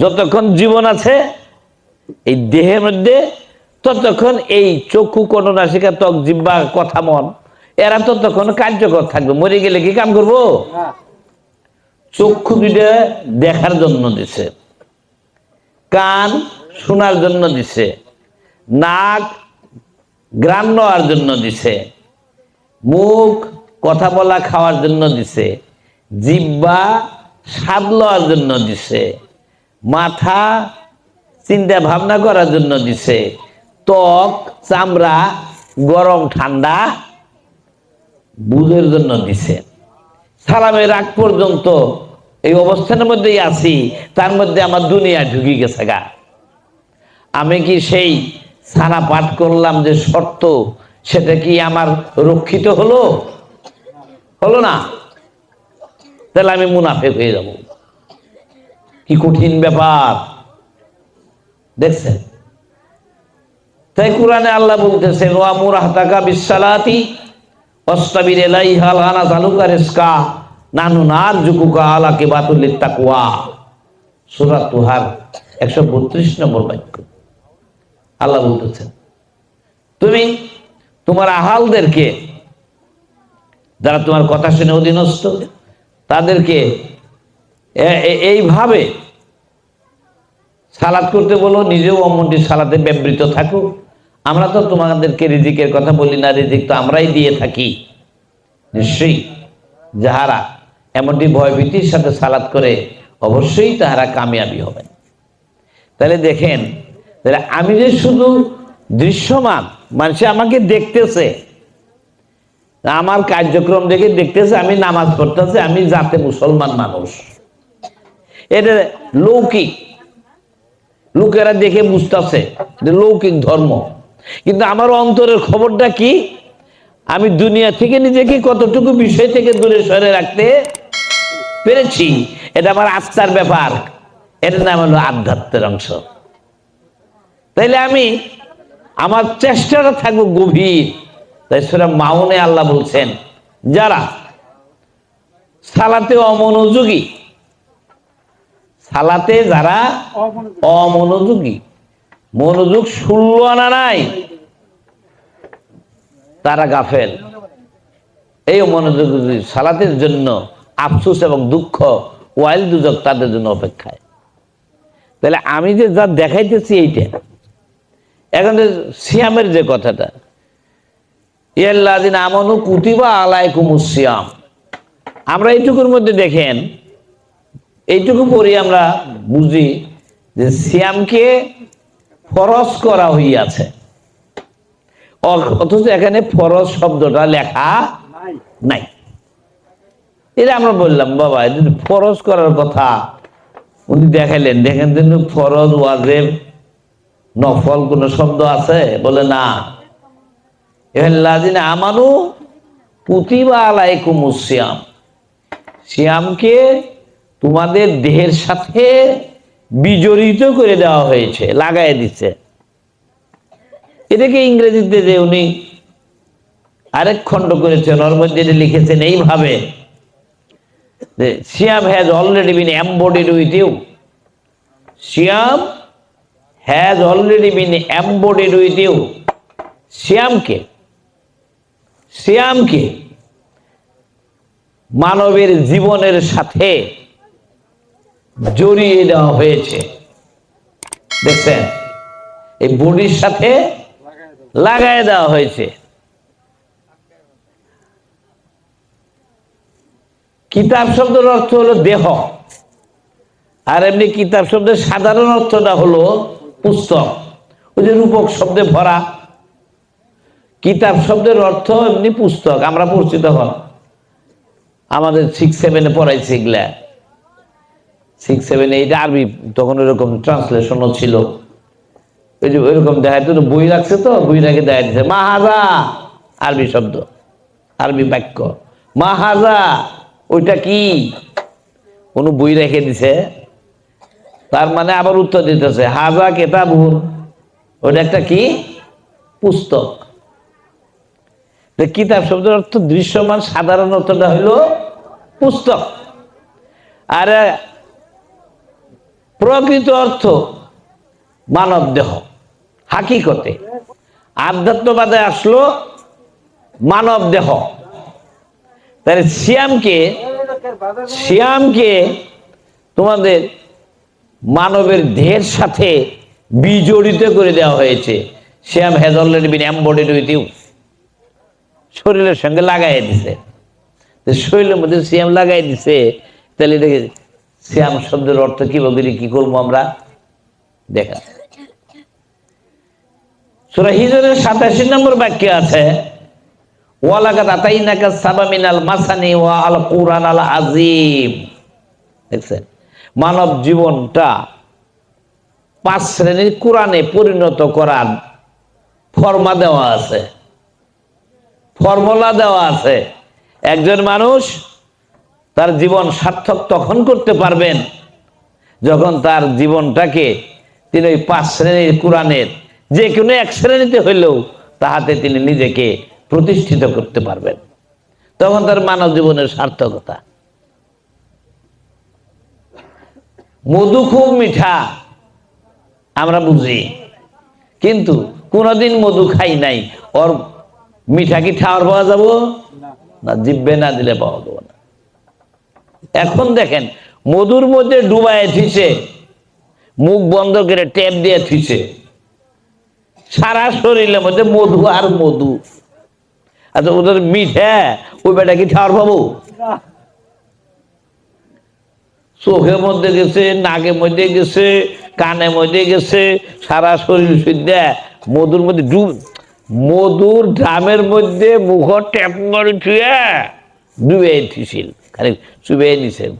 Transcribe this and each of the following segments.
যতক্ষণ জীবন আছে, এই দেহের মধ্যে, ততক্ষণ এই চক্ষু কোন নাসিকা ত্বক জিব্বা কথা মন, এরা ততক্ষণ কার্যকর থাকবে। মরে গেলে কি কাম করব? চক্ষু দুইটা দেখার জন্য দিছে। কান শোনার জন্য দিছে। নাক গ্রাম নেওয়ার জন্য দিছে। মুখ কথা বলা খাওয়ার জন্য দিছে। জিব্বা স্বাদ লওয়ার জন্য দিছে। মাথা চিন্তা ভাবনা করার জন্য দিছে। ত্বক, চামড়া গরম, ঠান্ডা বুঝের জন্য দিছে। সালামের আগ পর্যন্ত এই অবস্থানের মধ্যেই আছি, তার মধ্যে আমার দুনিয়া ঢুকে গেছে গা। আমি কি সেই সারা পাঠ করলাম যে শর্ত, সেটা কি আমার রক্ষিত হলো? হলো না। তাহলে আমি মুনাফেক হয়ে যাব। কি কঠিন ব্যাপার? দেখছেন? তাই কোরআনে আল্লাহ বলতেছেন, ওয়া মুরাহতাকা বিসালাতি অস্তাবির এলাইহা লানা জালুকা রিস্কা নানু নার জুকুকা আলাকে বাতুল্লিত তাকওয়া সূরা তুহার 132 নম্বর বাক্য। আল্লাহ বলতেছেন, তুমি তোমার আহালদেরকে, যারা তোমার কথা শুনে অধীনস্থ, তাদেরকে এইভাবে সালাদ করতে বলো, নিজেও অমনটি সালাতে ব্যবহৃত থাকো আমরা তো তোমাদেরকে রিজিকের কথা বলি না, রিজিক তো আমরাই দিয়ে থাকি। নিশ্চয়ই যাহারা এমনটি ভয়ভীতির সাথে সালাদ করে, অবশ্যই তাহারা কামিয়াবি হবে তাহলে দেখেন, তাহলে আমি যে শুধু দৃশ্যমান, মানুষ আমাকে দেখতেছে, আমার কার্যক্রম দেখে দেখতেছে, আমি নামাজ পড়তেছে, আমি জাতে মুসলমান মানুষ। এটা লৌকিক। লোকেরা দেখে বুঝতেছে এটা লৌকিক ধর্ম। কিন্তু আমার অন্তরের খবরটা কি? আমি দুনিয়া থেকে নিজেকে কতটুকু বিষয় থেকে দূরে সরে রাখতে পেরেছি, এটা আমার আত্মার ব্যাপার। এটার নাম হলো আধ্যাত্মের অংশ। তাইলে আমি আমার চেষ্টাটা থাকব গভীর। তাই সেটা মাউনে আল্লাহ বলছেন, যারা সালাতে অমনোযোগী সালাতে যারা অমনোযোগী। মনোযোগ ষোলো আনা নাই, তারা গাফেল। এই মনোযোগী সালাতের জন্য আফসোস এবং দুঃখ ওয়াইল দুজক তাদের জন্য অপেক্ষায়। তাহলে আমি যে যা দেখাইতেছি এইটা, এখন সিয়ামের যে কথাটা ইয়াল্লাদিন আমানু কুতিবা আলাইকুম সিয়াম। আমরা এইটুকুর মধ্যে দেখেন এইটুকু পড়ি আমরা বুঝি যে সিয়ামকে ফরজ করা হইয়াছে। অথচ এখানে ফরজ শব্দটা লেখা নাই। এটা আমরা বললাম, বাবা ফরজ করার কথা। উনি দেখাইলেন দেখেন কিন্তু ফরজ, ওয়াজেব, নফল কোন শব্দ আছে? বলে না। এহ্লাদিন আমানু পুতিবা আলাইকুম সিয়াম। সিয়ামকে তোমাদের দেহের সাথে বিজড়িত করে দেওয়া হয়েছে লাগাই দিচ্ছে এটাকে ইংরেজিতে যে উনি আরেক খণ্ড করেছেন, ওর মধ্যে লিখেছেন এইভাবে, যে Siyam has already been embedded with you Siyam has already been embedded with you সিয়ামকে সিয়ামকে মানবের জীবনের সাথে জড়িয়ে দেওয়া হয়েছে। দেখছেন? এই বডির সাথে লাগায় দেওয়া হয়েছে। কিতাব শব্দের অর্থ হলো দেহ। আর এমনি কিতাব শব্দের সাধারণ অর্থটা হলো পুস্তক। ওই যে রূপক শব্দে ভরা। কিতাব শব্দের অর্থ এমনি পুস্তক। আমরা পড়ছি তখন। আমাদের সিক্স সেভেনে পড়াইছে এগুলা। সিক্স সেভেন এইট আরবি, তখন ওইরকম ট্রান্সলেশনও ছিল। ওই যে ওইরকম দেখা তো বই রাখছে তো? বই রাখে দেখা দিচ্ছে মাহাজা আরবি শব্দ, আরবি বাক্য। মাহাজা ওইটা কি? কোনো বই রেখে দিছে। তার মানে আবার উত্তর দিতেছে, হাজা কেতাবুন ওটা একটা কি? পুস্তক। কিতাব শব্দের অর্থ দৃশ্যমান, সাধারণ অর্থটা হইল পুস্তক। আর প্রকৃত অর্থ মানব দেহ, হাকিকতে। আধ্যাত্মবাদে আসলো মানব দেহ। তাহলে সিয়ামকে সিয়ামকে তোমাদের মানবের দেহের সাথে বিজড়িত করে দেওয়া হয়েছে। Shyam has been embedded with you শরীরের সঙ্গে লাগাই দিছে। শরীরের মধ্যে শ্যাম লাগাই দিছে, তাহলে এটাকে শ্যাম শব্দের অর্থ কি বলি কি করব আমরা? দেখা। হিজরের সাতাশি নম্বর আছে মানব জীবনটা পাঁচ শ্রেণির কোরআনে পরিণত করার ফর্মা দেওয়া আছে। ফর্মুলা দেওয়া আছে। একজন মানুষ তার জীবন সার্থক তখন করতে পারবেন যখন তার জীবনটাকে তিনি ওই পাঁচ শ্রেণির কোরআনের যে কোনো এক শ্রেণীতে হইলেও তাহাতে তিনি নিজেকে প্রতিষ্ঠিত করতে পারবেন। তখন তার মানব জীবনের সার্থকতা। মধু খুব মিঠা, আমরা বুঝি। কিন্তু কোনোদিন মধু খাই নাই। ওর মিঠা কি ঠাওয়ার পাওয়া যাব? না, জিব্বে না দিলে পাওয়া যাব না। এখন দেখেন, মধুর মধ্যে ডুবায় থিছে মুখ বন্ধ করে ট্যাপ দিয়ে থিছে সারা শরীরের মধ্যে মধু আর মধু। আচ্ছা ওদের মিঠা ওই বেটা কি খাওয়ার পাবো চোখের মধ্যে গেছে, নাকের মধ্যে গেছে, কানের মধ্যে গেছে, সারা শরীর সুদ্ধা মধুর মধ্যে ডুব মধুর ড্রামের মধ্যে মুখ ট্যাপ মারি ছুঁয়ে ডুবে দিছিল খালি চুবে নিছেন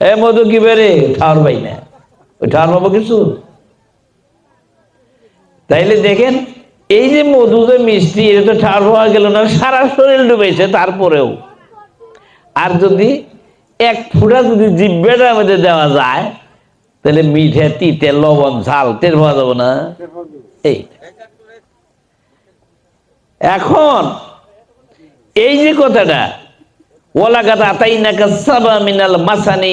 এ মধু কি বেরে ঠাওয়ার পাই না। ওই ঠাওয়ার পাবো কিছু তাইলে দেখেন, এই যে মধু যে মিষ্টি, এটা তো ঠাওয়ার পাওয়া গেল না, সারা শরীর ডুবেছে তারপরেও। আর যদি এক ফুটা যদি জিব্বেটার মধ্যে দেওয়া যায়, তাহলে মিঠে, তিতে, লবণ, ঝাল টের পাওয়া যাবে না। এই। এখন, এই যে কথাটা ওলাকাত আতাইনাকা সাবা মিনাল মাসানি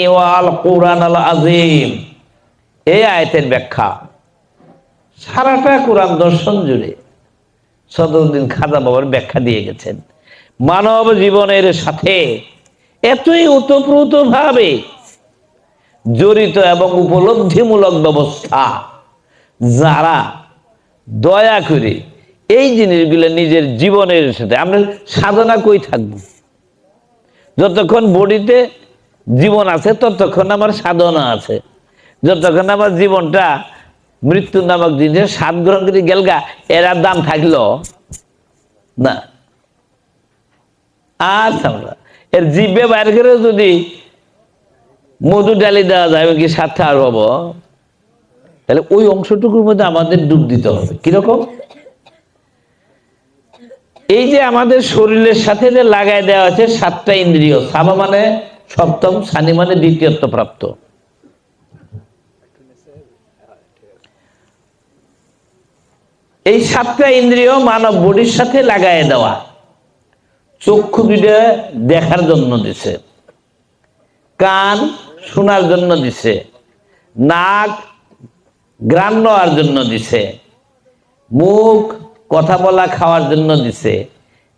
কুরআন আল আজিম এই আয়াতের ব্যাখ্যা। সারাটা কোরআন দর্শন জুড়ে সদরুদ্দিন খাজা বাবার ব্যাখ্যা দিয়ে গেছেন। মানব জীবনের সাথে এতই ওতপ্রোত ভাবে জড়িত এবং উপলব্ধিমূলক ব্যবস্থা, যারা দয়া করে এই জিনিসগুলো নিজের জীবনের সাথে, আমরা সাধনা কই থাকব? যতক্ষণ বডিতে জীবন আছে, ততক্ষণ আমার সাধনা আছে। যতক্ষণ আমার জীবনটা মৃত্যু নামক জিনিসের স্বাদ গ্রহণ করে গেলগা এরা দাম থাকল না। আচ্ছা এর জিভে বাইর করে যদি মধু ডালি দেওয়া যায় কি সাথে আর হব? তাহলে ওই অংশটুকুর মধ্যে আমাদের ডুব দিতে হবে। কীরকম? এই যে আমাদের শরীরের সাথে যে লাগাই দেওয়া আছে সাতটা ইন্দ্রিয়, সাবা মানে সপ্তম, সানি মানে দ্বিতীয়ত্ব প্রাপ্ত। এই সাতটা ইন্দ্রিয় মানব বডির সাথে লাগাই দেওয়া। চক্ষু দুইটা দেখার জন্য দিছে। কান শোনার জন্য দিছে। নাক গ্রাম নেওয়ার জন্য দিছে। মুখ কথা বলা খাওয়ার জন্য দিছে,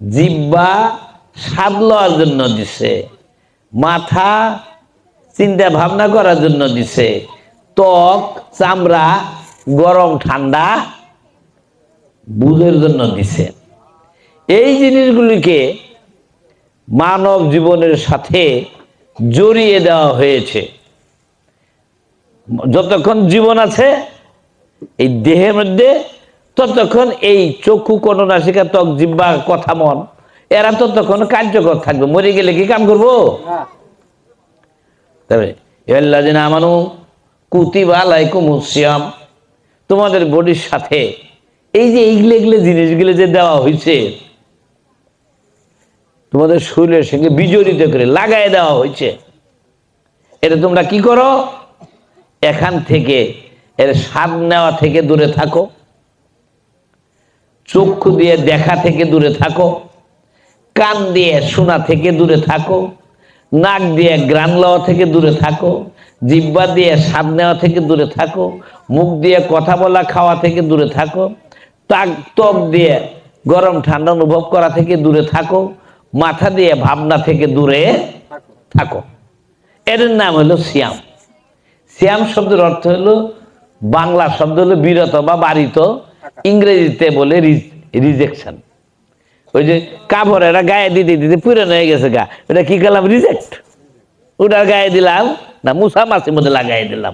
জিব্বা স্বাদ লওয়ার জন্য দিছে, মাথা চিন্তা ভাবনা করার জন্য দিছে, ত্বক, চামড়া গরম, ঠান্ডা বুঝের জন্য দিছে। এই জিনিসগুলিকে মানব জীবনের সাথে জড়িয়ে দেওয়া হয়েছে। যতক্ষণ জীবন আছে, এই দেহের মধ্যে ততক্ষণ এই চক্ষু কোন নাসিকা ত্বক জিব্বা কথা মন এরা ততক্ষণ কার্যকর থাকবে। মরে গেলে কি কাম করব? তবে এল্লাদিন আমানু কুতিবা আলাইকুম সিয়াম তোমাদের বডির সাথে এই যে এইগুলো এগুলো জিনিসগুলো যে দেওয়া হয়েছে তোমাদের শরীরের সঙ্গে বিজড়িত করে লাগাই দেওয়া হয়েছে এটা তোমরা কি করো? এখান থেকে এর স্বাদ নেওয়া থেকে দূরে থাকো। চক্ষু দিয়ে দেখা থেকে দূরে থাকো, কান দিয়ে শোনা থেকে দূরে থাকো, নাক দিয়ে গ্রান লওয়া থেকে দূরে থাকো, জিব্বা দিয়ে স্বাদ নেওয়া থেকে দূরে থাকো, মুখ দিয়ে কথা বলা, খাওয়া থেকে দূরে থাকো, তাক ত্বক দিয়ে গরম ঠান্ডা অনুভব করা থেকে দূরে থাকো, মাথা দিয়ে ভাবনা থেকে দূরে থাকো। এর নাম হলো সিয়াম। সিয়াম শব্দের অর্থ হলো বাংলা শব্দ হলো বিরত বা বাড়িত ইংরেজিতে বলে রিজেকশন ওই যে কাপড় এটা গায়ে দিতে দিতে পুরান হয়ে গেছে গা। ওটা কি করলাম? রিজেক্ট ওটা গায়ে দিলাম, না মুসা মাসির মধ্যে লাগাই দিলাম।